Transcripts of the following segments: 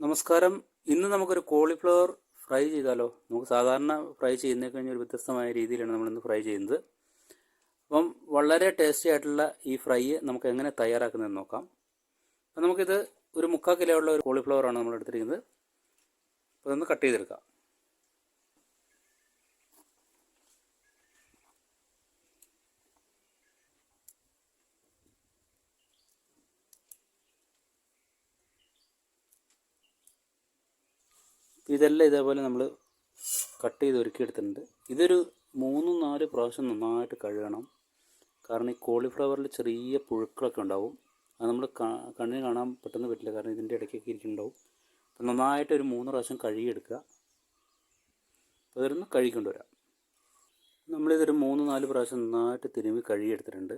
നമസ്കാരം. ഇന്ന് നമുക്കൊരു കോളിഫ്ലവർ ഫ്രൈ ചെയ്താലോ? നമുക്ക് സാധാരണ ഫ്രൈ ചെയ്യുന്നതിൽ കഴിഞ്ഞ ഒരു വ്യത്യസ്തമായ രീതിയിലാണ് നമ്മളിന്ന് ഫ്രൈ ചെയ്യുന്നത്. അപ്പം വളരെ ടേസ്റ്റി ആയിട്ടുള്ള ഈ ഫ്രൈ നമുക്ക് എങ്ങനെ തയ്യാറാക്കുന്നതെന്ന് നോക്കാം. അപ്പം നമുക്കിത് ഒരു മുക്കാൽ കിലോ ഉള്ള ഒരു കോളിഫ്ലവർ ആണ് നമ്മൾ എടുത്തിരിക്കുന്നത്. അപ്പോൾ ഇതൊന്ന് കട്ട് ചെയ്തെടുക്കാം. ഇതെല്ലാം ഇതേപോലെ നമ്മൾ കട്ട് ചെയ്ത് ഒരുക്കിയെടുത്തിട്ടുണ്ട് ഇതൊരു മൂന്നും നാല് പ്രാവശ്യം നന്നായിട്ട് കഴുകണം. കാരണം ഈ കോളിഫ്ലവറിൽ ചെറിയ പുഴുക്കളൊക്കെ ഉണ്ടാവും. അത് നമ്മൾ കണ്ണിന് കാണാൻ പെട്ടെന്ന് പറ്റില്ല. കാരണം ഇതിന്റെ ഇടയ്ക്കൊക്കെ ഇരിക്കുന്നുണ്ടാവും. അപ്പം നന്നായിട്ട് ഒരു മൂന്ന് പ്രാവശ്യം കഴുകിയെടുക്കുക. അപ്പോൾ ഇതൊന്ന് കഴുകിക്കൊണ്ട് വരാം. നമ്മളിതൊരു മൂന്ന് നാല് പ്രാവശ്യം നന്നായിട്ട് തിരുമ്പി കഴുകിയെടുത്തിട്ടുണ്ട്.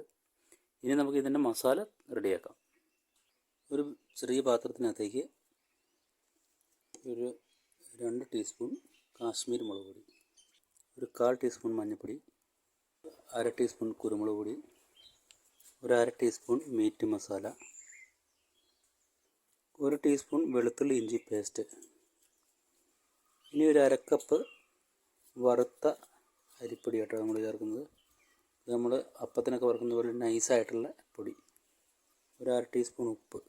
ഇനി നമുക്ക് ഇതിന്റെ മസാല റെഡിയാക്കാം. ഒരു ചെറിയ പാത്രത്തിനകത്തേക്ക് ഒരു രണ്ട് ടീസ്പൂൺ കാശ്മീർ മുളക് പൊടി ഒരു കാൽ ടീസ്പൂൺ മഞ്ഞൾപ്പൊടി അര ടീസ്പൂൺ കുരുമുളക് പൊടി ഒരു അര ടീസ്പൂൺ മീറ്റ് മസാല ഒരു ടീസ്പൂൺ വെളുത്തുള്ളി ഇഞ്ചി പേസ്റ്റ് ഇനി ഒരു അരക്കപ്പ് വറുത്ത അരിപ്പൊടി കേട്ടോ നമ്മൾ ചേർക്കുന്നത്. ഇത് നമ്മൾ അപ്പത്തിനൊക്കെ വറുക്കുന്ന പോലെ നൈസായിട്ടുള്ള പൊടി ഒരു അര ടീസ്പൂൺ ഉപ്പ്.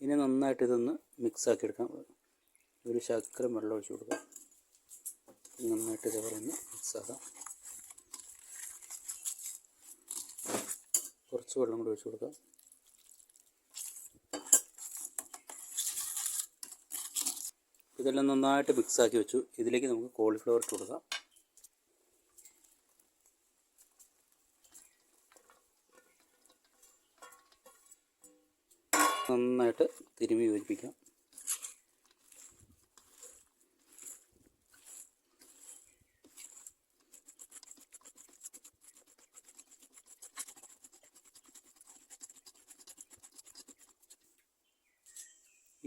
ഇനി നന്നായിട്ട് ഇതൊന്ന് മിക്സ് ആക്കി എടുക്കാം ഒരു ശർക്കര വെള്ളം ഒഴിച്ച് കൊടുക്കാം നന്നായിട്ട് ഇതേപോലെ ഒന്ന് മിക്സ് ആക്കാം. കുറച്ച് വെള്ളം കൂടി ഒഴിച്ച് കൊടുക്കാം. ഇതെല്ലാം നന്നായിട്ട് മിക്സ് ആക്കി വെച്ചു. ഇതിലേക്ക് നമുക്ക് കോളിഫ്ലവർ ഇട്ട് കൊടുക്കാം. നന്നായിട്ട് തിരുമ്മി യോജിപ്പിക്കാം.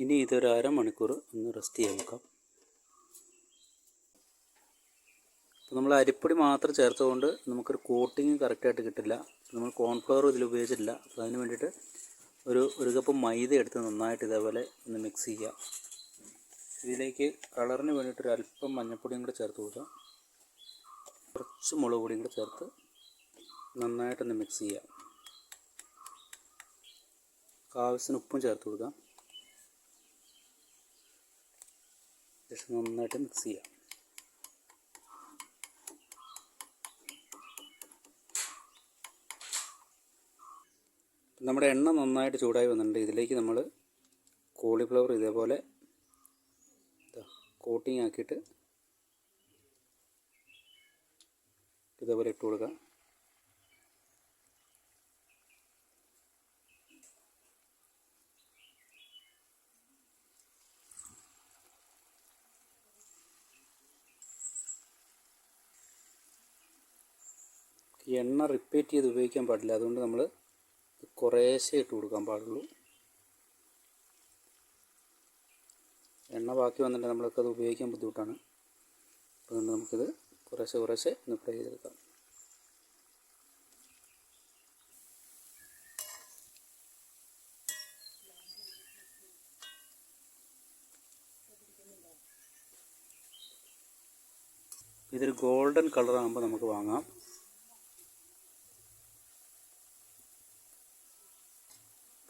ഇനി ഇതൊരു അരമണിക്കൂർ ഒന്ന് റെസ്റ്റ് ചെയ്യാൻ വെക്കാം അപ്പോൾ നമ്മൾ അരിപ്പൊടി മാത്രം ചേർത്തുകൊണ്ട് നമുക്കൊരു കോട്ടിങ് കറക്റ്റായിട്ട് കിട്ടില്ല. നമ്മൾ കോൺഫ്ലവർ ഇതിൽ ഉപയോഗിച്ചിട്ടില്ല. അപ്പോൾ അതിന് വേണ്ടിയിട്ട് ഒരു ഒരു കപ്പ് മൈദ എടുത്ത് നന്നായിട്ട് ഇതേപോലെ ഒന്ന് മിക്സ് ചെയ്യുക. ഇതിലേക്ക് കളറിന് വേണ്ടിയിട്ട് ഒരു അല്പം മഞ്ഞൾപ്പൊടിയും കൂടെ ചേർത്ത് കൊടുക്കാം. കുറച്ച് മുളക് പൊടിയും കൂടെ ചേർത്ത് നന്നായിട്ടൊന്ന് മിക്സ് ചെയ്യുക. ആവശ്യത്തിന് ഉപ്പും ചേർത്ത് കൊടുക്കാം. ശേഷം നന്നായിട്ട് മിക്സ് ചെയ്യാം. നമ്മുടെ എണ്ണ നന്നായിട്ട് ചൂടായി വന്നിട്ടുണ്ട്. ഇതിലേക്ക് നമ്മൾ കോളിഫ്ലവർ ഇതേപോലെ കോട്ടിങ് ആക്കിയിട്ട് ഇതേപോലെ ഇട്ട് കൊടുക്കാം. എണ്ണ റിപ്പീറ്റ് ചെയ്ത് ഉപയോഗിക്കാൻ പാടില്ല. അതുകൊണ്ട് നമ്മൾ കുറേശ്ശെ ഇട്ട് കൊടുക്കാൻ പാടുള്ളൂ. എണ്ണ ബാക്കി വന്നിട്ട് നമ്മൾക്ക് അത് ഉപയോഗിക്കാൻ ബുദ്ധിമുട്ടാണ്. അതുകൊണ്ട് നമുക്കിത് കുറേശ്ശെ കുറേശ്ശെ ഒന്ന് ഫ്രൈ ചെയ്തെടുക്കാം. ഇതൊരു ഗോൾഡൻ കളർ ആകുമ്പോൾ നമുക്ക് വാങ്ങാം.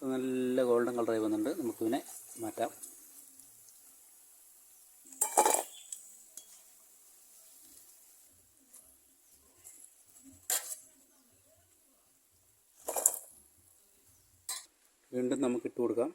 നല്ല ഗോൾഡൻ കളറായി വന്നിട്ടുണ്ട്. നമുക്കിതിനെ മാറ്റാം. വീണ്ടും നമുക്ക് ഇട്ട് കൊടുക്കാം.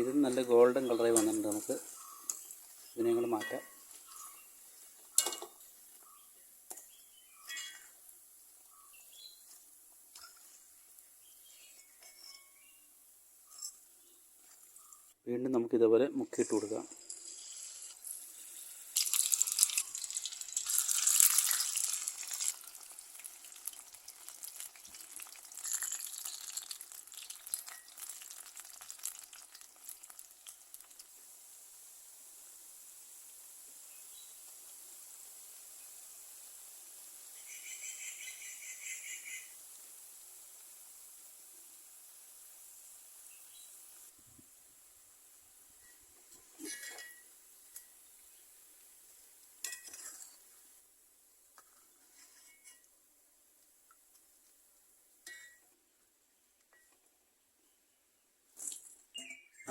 ഇത് നല്ല ഗോൾഡൻ കളറായി വന്നിട്ടുണ്ട് നമുക്ക്. ഇതിനെ കൂടെ മാറ്റാം. വീണ്ടും നമുക്ക് ഇതേപോലെ മുക്കിയിട്ട് കൊടുക്കാം.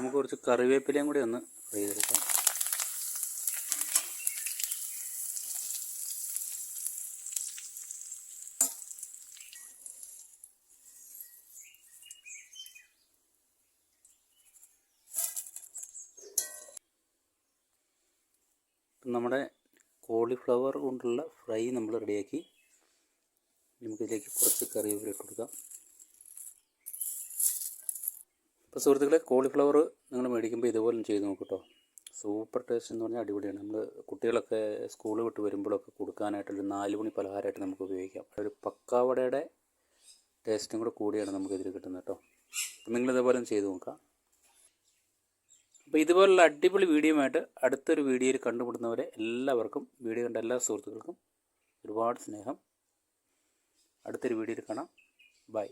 നമുക്ക് കുറച്ച് കറിവേപ്പിലയും കൂടി ഒന്ന് ഫ്രൈ ചെയ്തെടുക്കാം നമ്മുടെ കോളിഫ്ലവർ കൊണ്ടുള്ള ഫ്രൈ നമ്മൾ റെഡിയാക്കി. നമുക്കിതിലേക്ക് കുറച്ച് കറിവേപ്പില ഇട്ട് കൊടുക്കാം. ഇപ്പോൾ സുഹൃത്തുക്കളെ കോളിഫ്ലവർ നിങ്ങൾ മേടിക്കുമ്പോൾ ഇതുപോലെ ചെയ്ത് നോക്കൂ കേട്ടോ സൂപ്പർ ടേസ്റ്റ് എന്ന് പറഞ്ഞാൽ അടിപൊളിയാണ്. നമ്മൾ കുട്ടികളൊക്കെ സ്കൂൾ വിട്ട് വരുമ്പോഴൊക്കെ കൊടുക്കാനായിട്ടൊരു നാല് മണി പലഹാരമായിട്ട് നമുക്ക് ഉപയോഗിക്കാം. ഒരു പക്കാവടയുടെ ടേസ്റ്റും കൂടെ കൂടിയാണ് നമുക്കിതിൽ കിട്ടുന്നത് കേട്ടോ. അപ്പം ഇതുപോലെ ചെയ്ത് നോക്കാം അപ്പോൾ ഇതുപോലുള്ള അടിപൊളി വീഡിയോ ആയിട്ട് അടുത്തൊരു വീഡിയോയിൽ കണ്ടുമുട്ടുന്നവരെ എല്ലാവർക്കും വീഡിയോ കണ്ട എല്ലാ സുഹൃത്തുക്കൾക്കും ഒരുപാട് സ്നേഹം. അടുത്തൊരു വീഡിയോയിൽ കാണാം. ബൈ